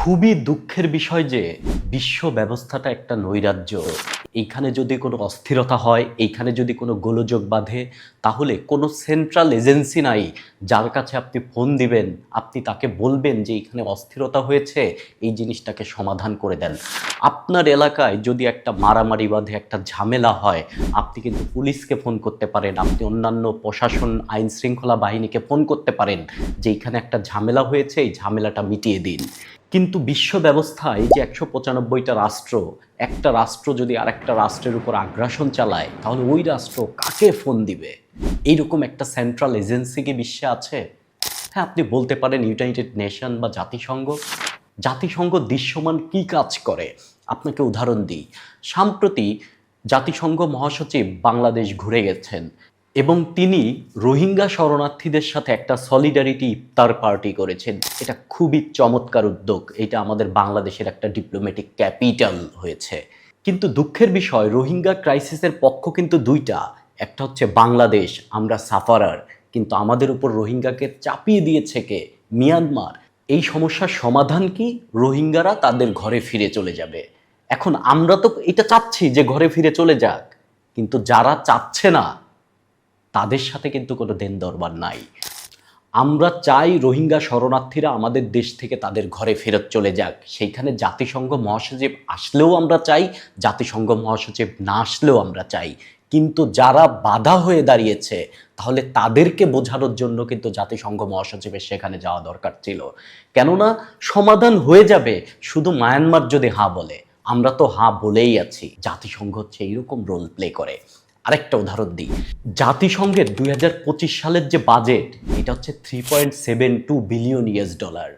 খুবই দুঃখের বিষয় যে বিশ্ব ব্যবস্থাটা একটা নৈরাজ্য। এইখানে যদি কোনো অস্থিরতা হয়, এইখানে যদি কোনো গোলযোগ বাঁধে, তাহলে কোনো সেন্ট্রাল এজেন্সি নাই যার কাছে আপনি ফোন দিবেন, আপনি তাকে বলবেন যে এইখানে অস্থিরতা হয়েছে, এই জিনিসটাকে সমাধান করে দেন। আপনার এলাকায় যদি একটা মারামারি বাঁধে, একটা ঝামেলা হয়, আপনি কিন্তু পুলিশকে ফোন করতে পারেন, আপনি অন্যান্য প্রশাসন আইন শৃঙ্খলা বাহিনীকে ফোন করতে পারেন যে এইখানে একটা ঝামেলা হয়েছে, এই ঝামেলাটা মিটিয়ে দিন। কিন্তু বিশ্ব ব্যবস্থায় যে একশো পঁচানব্বইটা রাষ্ট্র, একটা রাষ্ট্র যদি আরেকটা রাষ্ট্রের উপর আগ্রাসন চালায়, তাহলে ওই রাষ্ট্র কাকে ফোন দিবে? এইরকম একটা সেন্ট্রাল এজেন্সি কি বিশ্বে আছে? হ্যাঁ আপনি বলতে পারেন ইউনাইটেড নেশন বা জাতিসংঘ। জাতিসংঘ দৃশ্যমান কি কাজ করে? আপনাকে উদাহরণ দিই। সম্প্রতি জাতিসংঘ মহাসচিব বাংলাদেশ ঘুরে গেছেন। এবং তিনি রোহিঙ্গা শরণার্থীদের সাথে একটা সলিডারিটি ইফতার পার্টি করেছেন। এটা খুবই চমৎকার উদ্যোগ। এটা আমাদের বাংলাদেশের একটা ডিপ্লোম্যাটিক ক্যাপিটাল হয়েছে। কিন্তু দুঃখের বিষয়, রোহিঙ্গা ক্রাইসিসের পক্ষ কিন্তু দুইটা। একটা হচ্ছে বাংলাদেশ, আমরা সাফারার। কিন্তু আমাদের উপর রোহিঙ্গাকে চাপিয়ে দিয়েছে কে? মিয়ানমার। এই সমস্যার সমাধান কি? রোহিঙ্গারা তাদের ঘরে ফিরে চলে যাবে। এখন আমরা তো এটা চাচ্ছি যে ঘরে ফিরে চলে যাক। কিন্তু যারা চাচ্ছে না তাদের সাথে কিন্তু কোনো দেন দরবার নাই। আমরা চাই রোহিঙ্গা শরণার্থীরা আমাদের দেশ থেকে তাদের ঘরে ফেরত চলে যাক। সেইখানে জাতিসংঘ মহাসচিব আসলেও আমরা চাই, জাতিসংঘ মহাসচিব না আসলেও আমরা চাই। কিন্তু যারা বাধা হয়ে দাঁড়িয়েছে, তাহলে তাদেরকে বোঝানোর জন্য কিন্তু জাতিসংঘ মহাসচিবের সেখানে যাওয়া দরকার ছিল। কেননা সমাধান হয়ে যাবে, শুধু মায়ানমার যদি হাঁ বলে। আমরা তো হাঁ বলেই আছি। জাতিসংঘ হচ্ছে এইরকম রোল প্লে করে। আরেকটা উদাহরণ দিই। জাতিসংঘের দুই হাজার পঁচিশ সালের যে বাজেট, এটা হচ্ছে three point seven two billion US dollar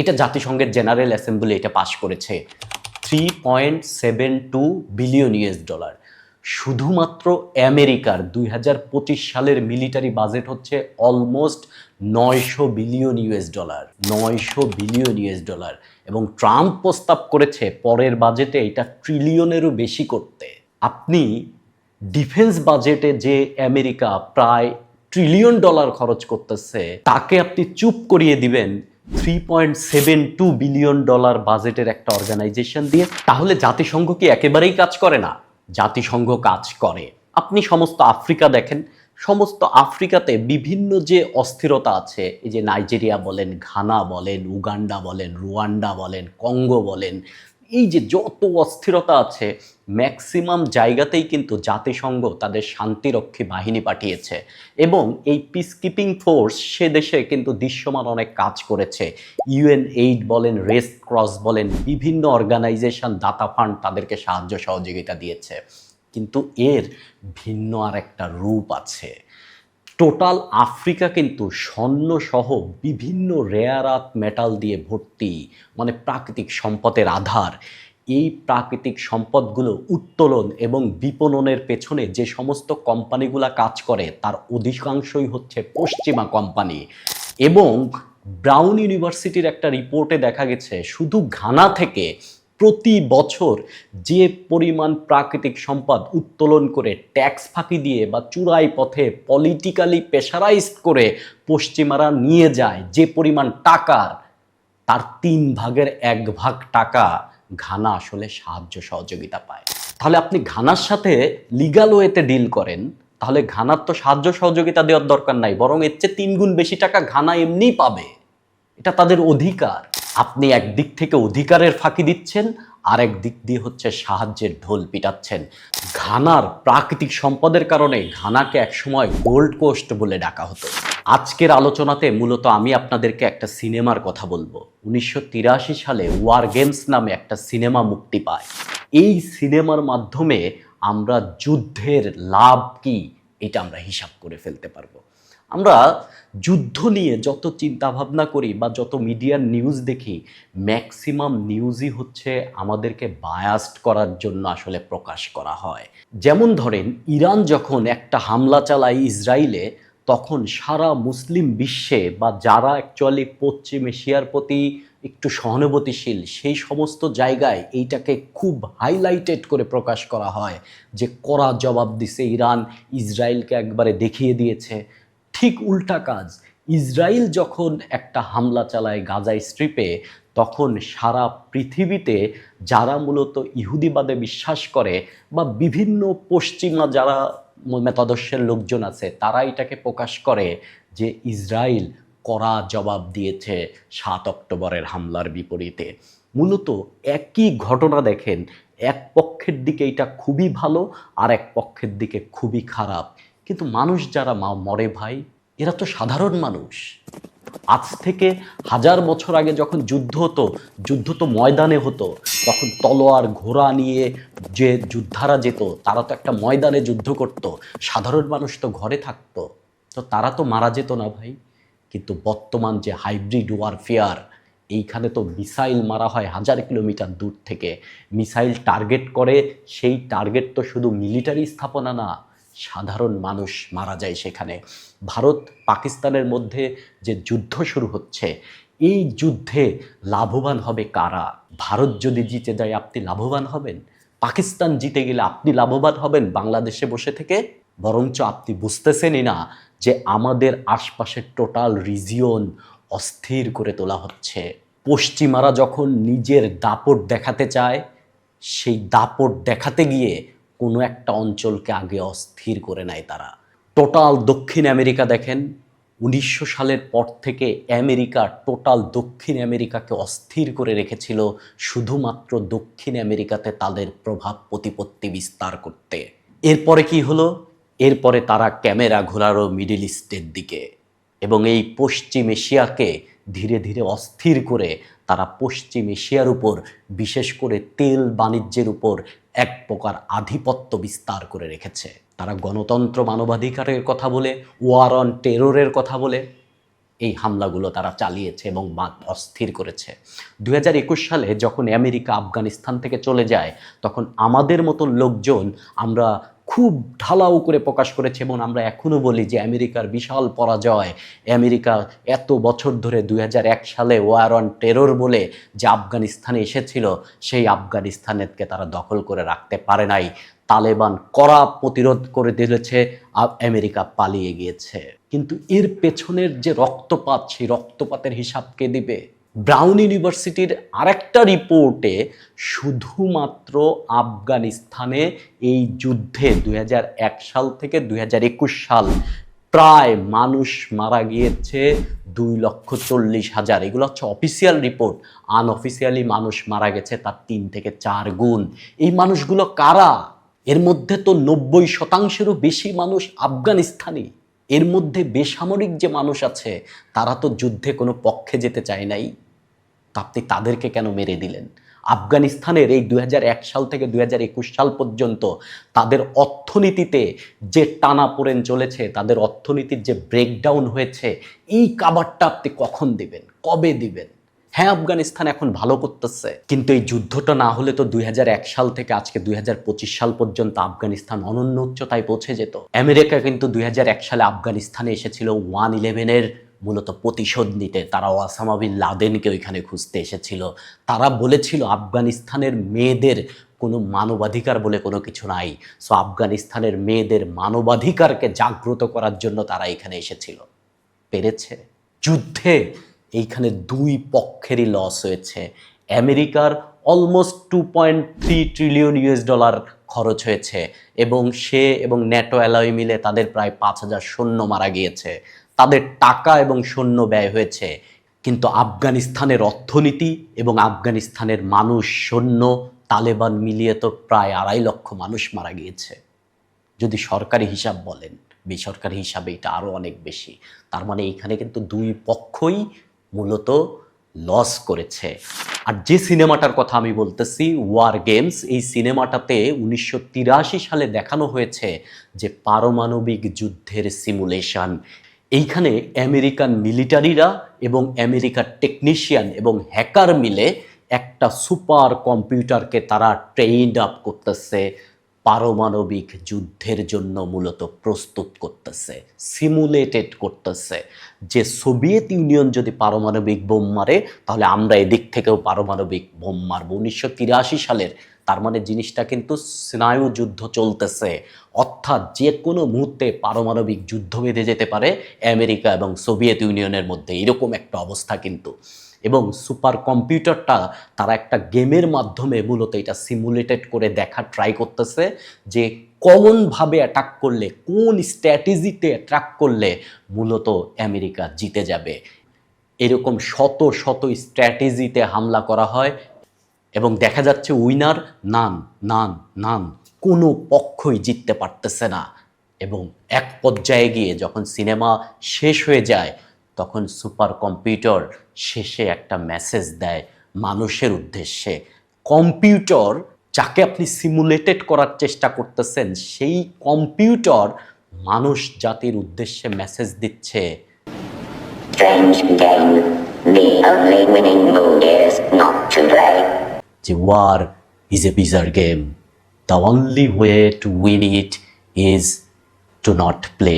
এটা জাতিসংঘের জেনারেল অ্যাসেম্বলি এটা পাশ করেছে। Three point seven two billion US dollar শুধুমাত্র আমেরিকার দুই হাজার পঁচিশ সালের মিলিটারি বাজেট হচ্ছে অলমোস্ট নয়শো বিলিয়ন ইউএস ডলার নয়শো বিলিয়ন ইউএস ডলার এবং ট্রাম্প প্রস্তাব করেছে, পরের বাজেটে এটা ট্রিলিয়নেরও বেশি করতে। আপনি ডিফেন্স বাজেটে যে আমেরিকা প্রায় ট্রিলিয়ন ডলার খরচ করতেছে, তাকে আপনি চুপ করিয়ে দিবেন three point seven two billion dollar বাজেটের একটা অর্গানাইজেশন দিয়ে, তাহলে জাতিসংঘ কি একেবারেই কাজ করে না? জাতিসংঘ কাজ করে। আপনি সমস্ত আফ্রিকা দেখেন, সমস্ত আফ্রিকাতে বিভিন্ন যে অস্থিরতা আছে, এই যে নাইজেরিয়া বলেন, ঘানা বলেন, উগান্ডা বলেন, রুয়ান্ডা বলেন, কঙ্গো বলেন এই যে যত অস্থিরতা আছে ম্যাক্সিমাম জায়গাতেই কিন্তু জাতিসংঘ তাদের শান্তিরক্ষী বাহিনী পাঠিয়েছে এবং এই পিস কিপিং ফোর্স সে দেশে কিন্তু দৃশ্যমান অনেক কাজ করেছে। ইউএন এইড বলেন রেড ক্রস বলেন, বিভিন্ন অর্গানাইজেশন দাতা ফান্ড তাদেরকে সাহায্য সহযোগিতা দিয়েছে। কিন্তু এর ভিন্ন আর একটা রূপ আছে। টোটাল আফ্রিকা কিন্তু স্বর্ণ সহ বিভিন্ন রেয়ারাত মেটাল দিয়ে ভর্তি মানে প্রাকৃতিক সম্পদের আধার। এই প্রাকৃতিক সম্পদগুলো উত্তোলন এবং বিপণনের পেছনে যে সমস্ত কোম্পানিগুলো কাজ করে, তার অধিকাংশই হচ্ছে পশ্চিমা কোম্পানি। এবং ব্রাউন ইউনিভার্সিটির একটা রিপোর্টে দেখা গেছে, শুধু ঘানা থেকে প্রতি বছর যে পরিমাণ প্রাকৃতিক সম্পদ উত্তোলন করে ট্যাক্স ফাঁকি দিয়ে বা চূড়াই পথে পলিটিক্যালি প্রেশারাইজড করে পশ্চিমারা নিয়ে যায় যে পরিমাণ টাকার তার তিন ভাগের এক ভাগ টাকা ঘানা আসলে সাহায্য সহযোগিতা পায়। তাহলে আপনি ঘানার সাথে লিগাল ওয়েতে ডিল করেন, তাহলে ঘানার তো সাহায্য সহযোগিতা দেওয়ার দরকার নাই, বরং এর চেয়ে তিন গুণ বেশি টাকা ঘানা এমনিই পাবে। এটা তাদের অধিকার। আপনি একদিক থেকে অধিকারের ফাঁকি দিচ্ছেন আর এক দিক দিয়ে হচ্ছে সাহায্যের ঢোল পিটাচ্ছেন। ঘানার প্রাকৃতিক সম্পদের কারণে ঘানাকে একসময় গোল্ড কোস্ট বলে ডাকা হতো। আজকের আলোচনাতে মূলত আমি আপনাদেরকে একটা সিনেমার কথা বলব। উনিশশো তিরাশি সালে ওয়ার গেমস নামে একটা সিনেমা মুক্তি পায়। এই সিনেমার মাধ্যমে আমরা যুদ্ধের লাভ কি, এটা আমরা হিসাব করে ফেলতে পারব। আমরা যুদ্ধ নিয়ে যত চিন্তা ভাবনা করি বা যত মিডিয়ার নিউজ দেখি ম্যাক্সিমাম নিউজই হচ্ছে আমাদেরকে বায়াস্ট করার জন্য আসলে প্রকাশ করা হয়। যেমন ধরেন, ইরান যখন একটা হামলা চালায় ইসরায়েলে তখন সারা মুসলিম বিশ্বে বা যারা অ্যাকচুয়ালি পশ্চিম এশিয়ার প্রতি একটু সহানুভূতিশীল, সেই সমস্ত জায়গায় এইটাকে খুব হাইলাইটেড করে প্রকাশ করা হয় যে কড়া জবাব দিছে ইরান ইসরায়েলকে একবারে দেখিয়ে দিয়েছে। ঠিক উল্টা কাজ। ইসরায়েল যখন একটা হামলা চালায় গাজা স্ট্রিপে, তখন সারা পৃথিবীতে যারা মূলত ইহুদিবাদে বিশ্বাস করে বা বিভিন্ন পশ্চিমা যারা মতাদর্শের লোকজন আছে, তারা এটাকে প্রকাশ করে যে ইসরায়েল কড়া জবাব দিয়েছে সাত অক্টোবরের হামলার বিপরীতে। মূলত একই ঘটনা দেখেন, এক পক্ষের দিকে এটা খুবই ভালো আর এক পক্ষের দিকে খুবই খারাপ। কিন্তু মানুষ যারা মা মরে ভাই, এরা তো সাধারণ মানুষ। আজ থেকে হাজার বছর আগে যখন যুদ্ধ হতো, যুদ্ধ তো ময়দানে হতো, তখন তলোয়ার, ঘোড়া নিয়ে যে যোদ্ধারা যেত, তারা তো একটা ময়দানে যুদ্ধ করত। সাধারণ মানুষ তো ঘরে থাকতো। তো তারা তো মারা যেত না ভাই। কিন্তু বর্তমান যে হাইব্রিড ওয়ারফেয়ার, এইখানে তো মিসাইল মারা হয় হাজার কিলোমিটার দূর থেকে। মিসাইল টার্গেট করে, সেই টার্গেট তো শুধু মিলিটারি স্থাপনা না সাধারণ মানুষ মারা যায় সেখানে। ভারত পাকিস্তানের মধ্যে যে যুদ্ধ শুরু হচ্ছে, এই যুদ্ধে লাভবান হবে কারা? ভারত যদি জিতে যায়, আপনি লাভবান হবেন? পাকিস্তান জিতে গেলে আপনি লাভবান হবেন বাংলাদেশে বসে থেকে? বরঞ্চ আপনি বুঝতেছেনই না যে আমাদের আশপাশের টোটাল রিজিয়ন অস্থির করে তোলা হচ্ছে। পশ্চিমারা যখন নিজের দাপট দেখাতে চায়, সেই দাপট দেখাতে গিয়ে কোনো একটা অঞ্চলকে আগে অস্থির করে নেয় তারা। টোটাল দক্ষিণ আমেরিকা দেখেন, উনিশশো সালের পর থেকে আমেরিকা টোটাল দক্ষিণ আমেরিকাকে অস্থির করে রেখেছিল শুধুমাত্র দক্ষিণ আমেরিকাতে তাদের প্রভাব প্রতিপত্তি বিস্তার করতে। এরপরে কি হলো? এরপরে তারা ক্যামেরা ঘোরারও মিডিল ইস্টের দিকে এবং এই পশ্চিম এশিয়াকে ধীরে ধীরে অস্থির করে তারা পশ্চিম এশিয়ার উপর, বিশেষ করে তেল বাণিজ্যের উপর এক প্রকার আধিপত্য বিস্তার করে রেখেছে। তারা গণতন্ত্র মানবাধিকারের কথা বলে ওয়ার অন টেররের কথা বলে। এই হামলাগুলো তারা চালিয়েছে এবং মা- অস্থির করেছে। দু হাজার একুশ সালে যখন আমেরিকা আফগানিস্তান থেকে চলে যায়, তখন আমাদের মতো লোকজন আমরা খুব ঢালাও করে প্রকাশ করেছে এবং আমরা এখনও বলি যে আমেরিকার বিশাল পরাজয়, আমেরিকা এত বছর ধরে দুই হাজার এক সালে ওয়ার অন টেরর বলে যে আফগানিস্তানে এসেছিল, সেই আফগানিস্তানেরকে তারা দখল করে রাখতে পারে নাই। তালেবান কড়া প্রতিরোধ করে দিয়েছে আমেরিকা পালিয়ে গিয়েছে। কিন্তু এর পেছনের যে রক্তপাত, সেই রক্তপাতের হিসাব কে দিবে? ব্রাউন ইউনিভার্সিটির আরেকটা রিপোর্টে শুধুমাত্র আফগানিস্তানে এই যুদ্ধে দু হাজার এক সাল থেকে দু হাজার একুশ সাল প্রায় মানুষ মারা গিয়েছে দুই লক্ষ চল্লিশ হাজার। এগুলো হচ্ছে অফিসিয়াল রিপোর্ট আনঅফিসিয়ালি মানুষ মারা গেছে তার তিন থেকে চার গুণ। এই মানুষগুলো কারা? এর মধ্যে তো নব্বই শতাংশেরও বেশি মানুষ আফগানিস্তানি। এর মধ্যে বেসামরিক যে মানুষ আছে, তারা তো যুদ্ধে কোনো পক্ষে যেতে চায় নাই। আপনি তাদেরকে কেন মেরে দিলেন? আফগানিস্তানের এই দুই সাল থেকে দুই সাল পর্যন্ত তাদের অর্থনীতিতে যে টানা পড়েন চলেছে, তাদের অর্থনীতির যে ব্রেকডাউন হয়েছে, এই কাবারটা আপনি কখন দিবেন? কবে দিবেন? হ্যাঁ আফগানিস্তান এখন ভালো করতেছে, কিন্তু এই যুদ্ধটা না হলে তো দুই হাজার এক সাল থেকে আজকে দুই হাজার পঁচিশ সাল পর্যন্ত আফগানিস্তান অনন্য উচ্চতায় পৌঁছে যেত। আমেরিকা কিন্তু দুই হাজার এক সালে আফগানিস্তানে এসেছিল ওয়ান ইলেভেনের মূলত প্রতিশোধ নিতে তারা ওয়াসামা বিন লাদেনকে ওইখানে খুঁজতে এসেছিল। তারা বলেছিল, আফগানিস্তানের মেয়েদের কোনো মানবাধিকার বলে কোনো কিছু নাই। সো আফগানিস্তানের মেয়েদের মানবাধিকারকে জাগ্রত করার জন্য তারা এখানে এসেছিল। পেরেছে? যুদ্ধে এইখানে দুই পক্ষেরই লস হয়েছে। আমেরিকার almost two point three trillion US dollar খরচ হয়েছে এবং সে এবং ন্যাটো অ্যালয় মিলে তাদের প্রায় পাঁচ হাজার সৈন্য মারা গিয়েছে। তাদের টাকা এবং সৈন্য ব্যয় হয়েছে। কিন্তু আফগানিস্তানের অর্থনীতি এবং আফগানিস্তানের মানুষ, সৈন্য, তালেবান মিলিয়ে তো প্রায় আড়াই লক্ষ মানুষ মারা গিয়েছে। যদি সরকারি হিসাব বলেন, বেসরকারি হিসাবে এটা আরও অনেক বেশি। তার মানে এখানে কিন্তু দুই পক্ষই মূলত লস করেছে। আর যে সিনেমাটার কথা আমি বলতেছি ওয়ার গেমস এই সিনেমাটাতে উনিশশো তিরাশি সালে দেখানো হয়েছে যে পারমাণবিক যুদ্ধের সিমুলেশন এইখানে আমেরিকান মিলিটারিরা এবং আমেরিকার টেকনিশিয়ান এবং হ্যাকার মিলে একটা সুপার কম্পিউটারকে তারা ট্রেইন্ড আপ করতেছে। পারমাণবিক যুদ্ধের জন্য মূলত প্রস্তুত করতেছে সিমুলেটেড করতেছে। যে সোভিয়েত ইউনিয়ন যদি পারমাণবিক বোম মারে, তাহলে আমরা এদিক থেকেও পারমাণবিক বোম মারব। উনিশশো তিরাশি সালের, তার মানে জিনিসটা কিন্তু স্নায়ু যুদ্ধ চলতেছে। অর্থাৎ যে কোনো মুহূর্তে পারমাণবিক যুদ্ধ বেঁধে যেতে পারে, আমেরিকা এবং সোভিয়েত ইউনিয়নের মধ্যে। এরকম একটা অবস্থা কিন্তু। এবং সুপার কম্পিউটারটা তারা একটা গেমের মাধ্যমে মূলত এটা সিমুলেটেড করে দেখা ট্রাই করতেছে যে কোনভাবে অ্যাটাক করলে, কোন স্ট্র্যাটেজিতে অ্যাট্রাক করলে মূলত আমেরিকা জিতে যাবে। এরকম শত শত স্ট্র্যাটেজিতে হামলা করা হয় এবং দেখা যাচ্ছে উইনার নান নান নান কোনো পক্ষই জিততে পারতেছে না। এবং এক পর্যায়ে গিয়ে যখন সিনেমা শেষ হয়ে যায় তখন সুপার কম্পিউটার শেষে একটা মেসেজ দেয় মানুষের উদ্দেশ্যে। কম্পিউটার যাকে আপনি সিমুলেটেড করার চেষ্টা করতেছেন সেই কম্পিউটার মানুষ জাতির উদ্দেশ্যে মেসেজ দিচ্ছে. যে war is a bizarre game the only way to win it is to not play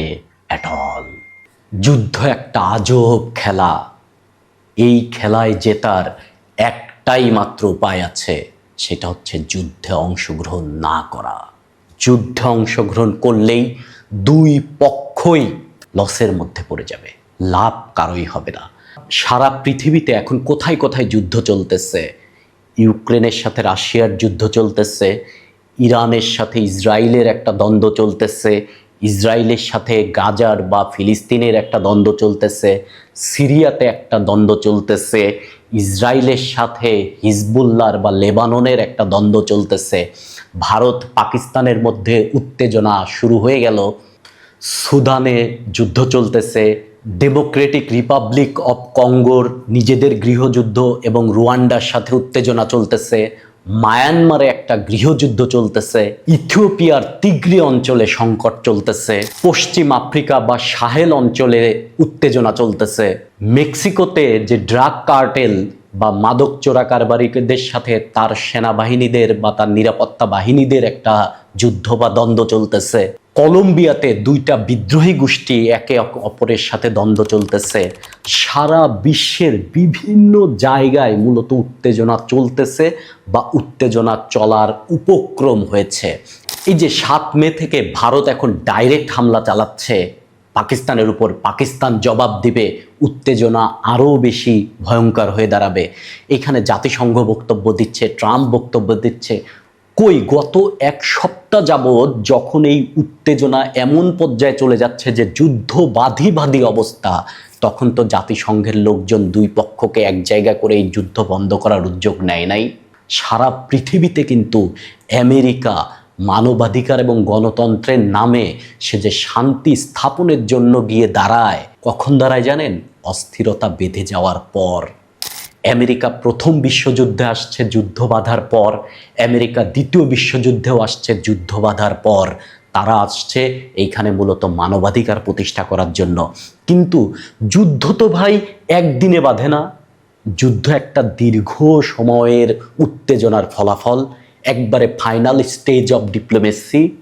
at all যুদ্ধ একটা আজব খেলা। এই খেলায় জেতার একটাই মাত্র উপায় আছে, সেটা হচ্ছে যুদ্ধে অংশগ্রহণ না করা। যুদ্ধে অংশগ্রহণ করলেই দুই পক্ষই লসের মধ্যে পড়ে যাবে, লাভ কারোই হবে না। সারা পৃথিবীতে এখন কোথায় কোথায় যুদ্ধ চলতেছে? ইউক্রেনের সাথে রাশিয়ার যুদ্ধ চলতেছে, ইরানের সাথে ইসরায়েলের একটা দ্বন্দ্ব চলতেছে ইসরায়েলের সাথে গাজার বা ফিলিস্তিনের একটা দ্বন্দ্ব চলতেছে, সিরিয়াতে একটা দ্বন্দ্ব চলতেছে, ইসরায়েলের সাথে হিজবুল্লার বা লেবাননের একটা দ্বন্দ্ব চলতেছে। ভারত পাকিস্তানের মধ্যে উত্তেজনা শুরু হয়ে গেল। সুদানে যুদ্ধ চলতেছে। ডেমোক্রেটিক রিপাবলিক অব কঙ্গোর নিজেদের গৃহযুদ্ধ এবং রুয়ান্ডার সাথে উত্তেজনা চলতেছে। মায়ানমারে একটা গৃহযুদ্ধ চলতেছে, ইথিওপিয়ার তিগ্রি অঞ্চলে সংকট চলতেছে, পশ্চিম আফ্রিকা বা সাহেল অঞ্চলে উত্তেজনা চলতেছে। মেক্সিকোতে যে ড্রাগ কার্টেল বা মাদক চোরা কারবারিকদের সাথে তার সেনাবাহিনীদের বা তার নিরাপত্তা বাহিনীদের একটা যুদ্ধ বা দ্বন্দ্ব চলতেছে। কলম্বিয়াতে দুইটা বিদ্রোহী গোষ্ঠী একে অপরের সাথে দ্বন্দ্ব চলতেছে। সারা বিশ্বের বিভিন্ন জায়গায় মূলত উত্তেজনা চলতেছে বা উত্তেজনা চলার উপক্রম হয়েছে। এই যে সাত মে থেকে ভারত এখন ডাইরেক্ট হামলা চালাচ্ছে, পাকিস্তানের উপর পাকিস্তান জবাব দিবে, উত্তেজনা আরও বেশি ভয়ঙ্কর হয়ে দাঁড়াবে। এখানে জাতিসংঘ বক্তব্য দিচ্ছে, ট্রাম্প বক্তব্য দিচ্ছে কই, গত এক সপ্তাহ যাবৎ যখন এই উত্তেজনা এমন পর্যায়ে চলে যাচ্ছে যে যুদ্ধ বাধি বাধি অবস্থা, তখন তো জাতিসংঘের লোকজন দুই পক্ষকে এক জায়গা করে এই যুদ্ধ বন্ধ করার উদ্যোগ নেয় নাই। সারা পৃথিবীতে কিন্তু আমেরিকা মানবাধিকার এবং গণতন্ত্রের নামে সে যে শান্তি স্থাপনের জন্য গিয়ে দাঁড়ায়, কখন দাঁড়ায় জানেন? অস্থিরতা বেঁধে যাওয়ার পর। আমেরিকা প্রথম বিশ্বযুদ্ধে আসছে যুদ্ধ বাধার পর, আমেরিকা দ্বিতীয় বিশ্বযুদ্ধেও আসছে যুদ্ধ বাধার পর। তারা আসছে এইখানে মূলত মানবাধিকার প্রতিষ্ঠা করার জন্য। কিন্তু যুদ্ধ তো ভাই একদিনে বাঁধে না। যুদ্ধ একটা দীর্ঘ সময়ের উত্তেজনার ফলাফল, একবারে ফাইনাল স্টেজ অফ ডিপ্লোমেসি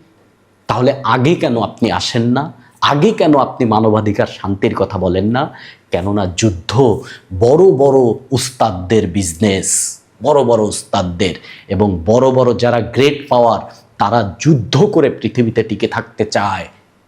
তাহলে আগে কেন আপনি আসেন না? আগে কেন আপনি মানবাধিকার শান্তির কথা বলেন না? কেননা যুদ্ধ বড় বড় উস্তাদদের বিজনেস বড় বড় উস্তাদদের এবং বড় বড় যারা গ্রেট পাওয়ার তারা যুদ্ধ করে পৃথিবীতে টিকে থাকতে চায়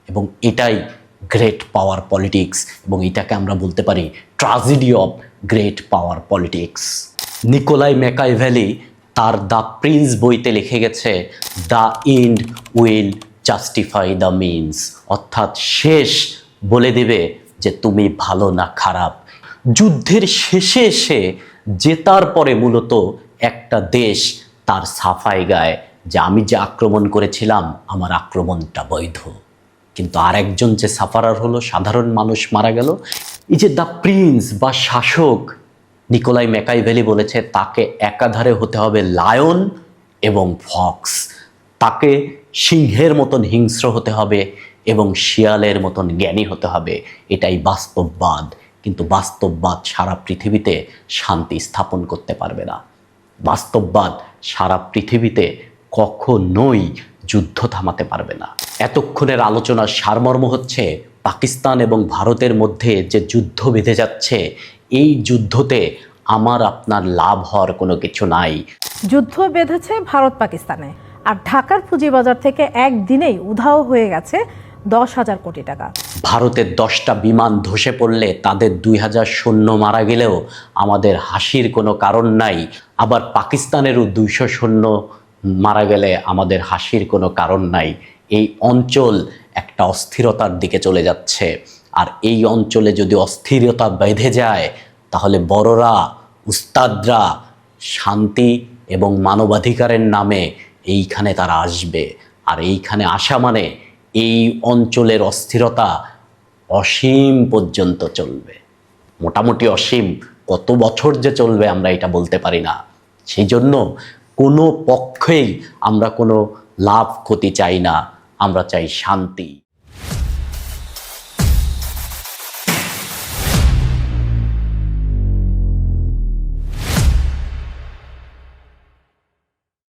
এবং এটাই গ্রেট পাওয়ার পলিটিক্স এবং এটাকে আমরা বলতে পারি tragedy of great power politics Niccolo Machiavelli তার দ্য প্রিন্স বইতে লিখে গেছে, the end will justify the means অর্থাৎ শেষ বলে দেবে যে তুমি ভালো না খারাপ। যুদ্ধের শেষে এসে জেতার পরে মূলত একটা দেশ তার সাফাই গায় যে আমি যে আক্রমণ করেছিলাম, আমার আক্রমণটা বৈধ। কিন্তু আরেকজন যে সাফারার হলো, সাধারণ মানুষ মারা গেল, এই যে দ্য প্রিন্স বা শাসক, নিকোলাই ম্যাকাইভেলি বলেছে, তাকে একাধারে হতে হবে লায়ন এবং ফক্স তাকে সিংহের মতন হিংস্র হতে হবে এবং শিয়ালের মতন জ্ঞানী হতে হবে। এটাই বাস্তববাদ। কিন্তু বাস্তববাদ সারা পৃথিবীতে শান্তি স্থাপন করতে পারবে না। বাস্তববাদ সারা পৃথিবীতে কখনোই যুদ্ধ থামাতে পারবে না। এতক্ষণের আলোচনার সারমর্ম হচ্ছে পাকিস্তান এবং ভারতের মধ্যে যে যুদ্ধ বেঁধে যাচ্ছে, এই যুদ্ধতে আমার আপনার লাভ হওয়ার কোনো কিছু নাই। যুদ্ধ বেঁধেছে ভারত পাকিস্তানে আর ঢাকার পুঁজিবাজার থেকে একদিনেই উধাও হয়ে গেছে দশ হাজার কোটি টাকা। ভারতের দশটা বিমান ধসে পড়লে তাদের দুই হাজার সৈন্য মারা গেলেও আমাদের হাসির কোনো কারণ নাই। আবার পাকিস্তানেরও দুইশো সৈন্য মারা গেলে আমাদের হাসির কোনো কারণ নাই। এই অঞ্চল একটা অস্থিরতার দিকে চলে যাচ্ছে। আর এই অঞ্চলে যদি অস্থিরতা বেঁধে যায়, তাহলে বড়রা, উস্তাদরা শান্তি এবং মানবাধিকারের নামে এইখানে তারা আসবে। আর এইখানে আসা মানে এই অঞ্চলের অস্থিরতা অসীম পর্যন্ত চলবে। মোটামুটি অসীম। কত বছর যে চলবে আমরা এটা বলতে পারি না। সেই জন্য কোনো পক্ষেই আমরা কোনো লাভ ক্ষতি চাই না। আমরা চাই শান্তি।